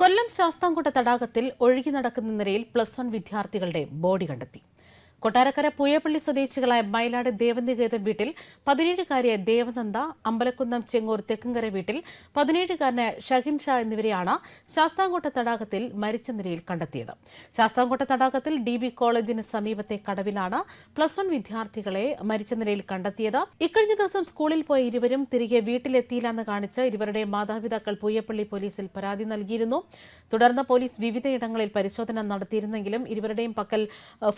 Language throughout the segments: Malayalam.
കൊല്ലം ശാസ്താംകോട്ട തടാകത്തിൽ ഒഴുകി നടക്കുന്ന നിരയിൽ പ്ലസ് വൺ വിദ്യാർത്ഥികളുടെ ബോഡി കണ്ടെത്തി. കൊട്ടാരക്കര പുയപ്പള്ളി സ്വദേശികളായ മയിലാട് ദേവനികേതൻ വീട്ടിൽ പതിനേഴുകാരിയായ ദേവനന്ദ അമ്പലക്കുന്നം ചെങ്ങൂർ തെക്കുംകര വീട്ടിൽ പതിനേഴുകാരനായ ഷഹിൻ ഷാ എന്നിവരെയാണ് ശാസ്താംകോട്ട തടാകത്തിൽ മരിച്ച നിലയിൽ കണ്ടെത്തിയത്. ശാസ്താംകോട്ട തടാകത്തിൽ ഡി ബി കോളേജിന് സമീപത്തെ കടവിലാണ് പ്ലസ് വൺ വിദ്യാർത്ഥികളെ മരിച്ച നിലയിൽ കണ്ടെത്തിയത്. ഇക്കഴിഞ്ഞ ദിവസം സ്കൂളിൽ പോയ ഇരുവരും തിരികെ വീട്ടിലെത്തിയില്ലെന്ന് കാണിച്ച് ഇരുവരുടെ മാതാപിതാക്കൾ പൂയപ്പള്ളി പോലീസിൽ പരാതി നൽകിയിരുന്നു. തുടർന്ന് പോലീസ് വിവിധയിടങ്ങളിൽ പരിശോധന നടത്തിയിരുന്നെങ്കിലും ഇരുവരുടെയും പക്കൽ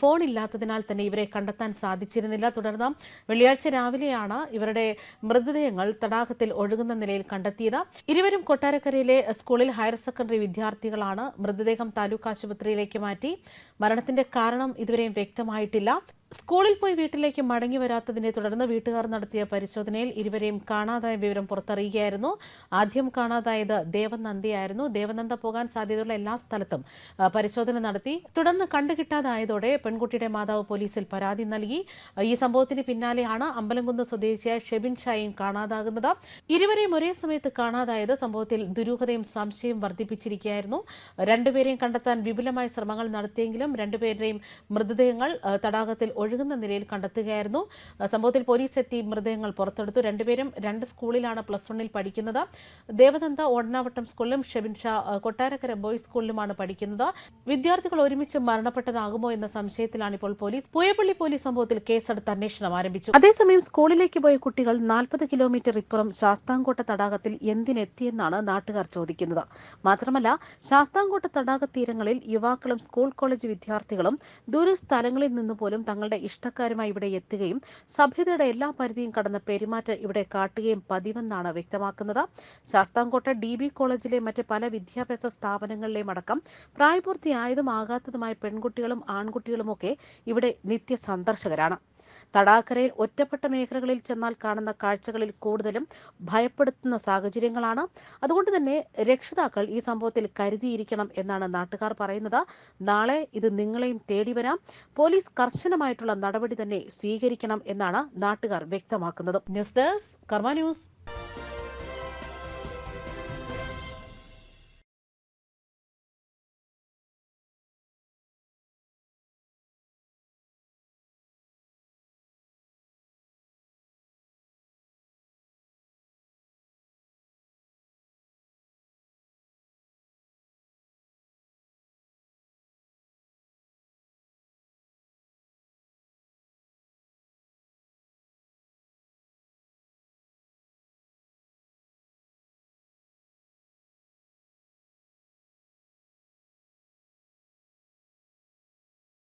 ഫോൺ ഫോൺ ഇല്ലാത്തതിനാൽ തന്നെ ഇവരെ കണ്ടെത്താൻ സാധിച്ചിരുന്നില്ല. തുടർന്ന് വെള്ളിയാഴ്ച രാവിലെയാണ് ഇവരുടെ മൃതദേഹങ്ങൾ തടാകത്തിൽ ഒഴുകുന്ന നിലയിൽ കണ്ടെത്തിയത്. ഇരുവരും കൊട്ടാരക്കരയിലെ സ്കൂളിൽ ഹയർ സെക്കൻഡറി വിദ്യാർത്ഥികളാണ് മൃതദേഹം താലൂക്ക് ആശുപത്രിയിലേക്ക് മാറ്റി. മരണത്തിന്റെ കാരണം ഇതുവരെയും വ്യക്തമായിട്ടില്ല. സ്കൂളിൽ പോയി വീട്ടിലേക്ക് മടങ്ങി വരാത്തതിനെ തുടർന്ന് വീട്ടുകാർ നടത്തിയ പരിശോധനയിൽ ഇരുവരെയും കാണാതായ വിവരം പുറത്തറിയുകയായിരുന്നു. ആദ്യം കാണാതായത് ദേവനന്ദിയായിരുന്നു. ദേവനന്ദ പോകാൻ സാധ്യതയുള്ള എല്ലാ സ്ഥലത്തും പരിശോധന നടത്തി. തുടർന്ന് കണ്ടുകിട്ടാതായതോടെ പെൺകുട്ടിയുടെ മാതാവ് പോലീസിൽ പരാതി നൽകി. ഈ സംഭവത്തിന് പിന്നാലെയാണ് അമ്പലംകുന്ന് സ്വദേശിയായ ഷെബിൻ ഷായും കാണാതാകുന്നത്. ഇരുവരെയും ഒരേ സമയത്ത് കാണാതായത് സംഭവത്തിൽ ദുരൂഹതയും സംശയം വർദ്ധിപ്പിച്ചിരിക്കുകയായിരുന്നു. രണ്ടുപേരെയും കണ്ടെത്താൻ വിപുലമായ ശ്രമങ്ങൾ നടത്തിയെങ്കിലും രണ്ടുപേരുടെയും മൃതദേഹങ്ങൾ തടാകത്തിൽ ഒഴുകുന്ന നിലയിൽ കണ്ടെത്തുകയായിരുന്നു. സംഭവത്തിൽ പോലീസ് എത്തി മൃതദേഹങ്ങൾ പുറത്തെടുത്തു. രണ്ടുപേരും രണ്ട് സ്കൂളിലാണ് പ്ലസ് വണ്ണിൽ പഠിക്കുന്നത്. ദേവദന്ത ഓടനാവട്ടം സ്കൂളിലും ഷെബിൻ ഷാ കൊട്ടാരക്കര ബോയ്സ് സ്കൂളിലുമാണ് പഠിക്കുന്നത്. വിദ്യാർത്ഥികൾ ഒരുമിച്ച് മരണപ്പെട്ടതാകുമോ എന്ന സംശയത്തിലാണ് ഇപ്പോൾ പോലീസ്. പൂയപ്പള്ളി പോലീസ് സംഭവത്തിൽ കേസെടുത്ത് അന്വേഷണം ആരംഭിച്ചു. അതേസമയം സ്കൂളിലേക്ക് പോയ കുട്ടികൾ നാൽപ്പത് കിലോമീറ്റർ ഇപ്പുറം ശാസ്താംകോട്ട തടാകത്തിൽ എന്തിനെത്തിയെന്നാണ് നാട്ടുകാർ ചോദിക്കുന്നത്. മാത്രമല്ല ശാസ്താംകോട്ട തടാക തീരങ്ങളിൽ യുവാക്കളും സ്കൂൾ കോളേജ് വിദ്യാർത്ഥികളും ദൂരസ്ഥലങ്ങളിൽ നിന്ന് പോലും തങ്ങളുടെ ഇഷ്ടക്കാരുമായി ഇവിടെ എത്തുകയും സഭ്യതയുടെ എല്ലാ പരിധിയും കടന്ന പെരുമാറ്റം ഇവിടെ കാട്ടുകയും പതിവെന്നാണ് വ്യക്തമാക്കുന്നത്. ശാസ്താംകോട്ട ഡി ബി കോളേജിലെ മറ്റ് പല വിദ്യാഭ്യാസ സ്ഥാപനങ്ങളിലെയും അടക്കം പ്രായപൂർത്തിയായതും ആകാത്തതുമായ പെൺകുട്ടികളും ആൺകുട്ടികളുമൊക്കെ ഇവിടെ നിത്യ സന്ദർശകരാണ് തടാകരയിൽ ഒറ്റപ്പെട്ട മേഖലകളിൽ ചെന്നാൽ കാണുന്ന കാഴ്ചകളിൽ കൂടുതലും ഭയപ്പെടുത്തുന്ന സാഹചര്യങ്ങളാണ്. അതുകൊണ്ട് തന്നെ രക്ഷിതാക്കൾ ഈ സംഭവത്തിൽ കരുതിയിരിക്കണം എന്നാണ് നാട്ടുകാർ പറയുന്നത്. നാളെ ഇത് നിങ്ങളെയും തേടി വരാം. പോലീസ് കർശനമായിട്ടുള്ള നടപടി തന്നെ സ്വീകരിക്കണം എന്നാണ് നാട്ടുകാർ വ്യക്തമാക്കുന്നത്. ന്യൂസ് ഡെസ്ക് കർമ്മ ന്യൂസ്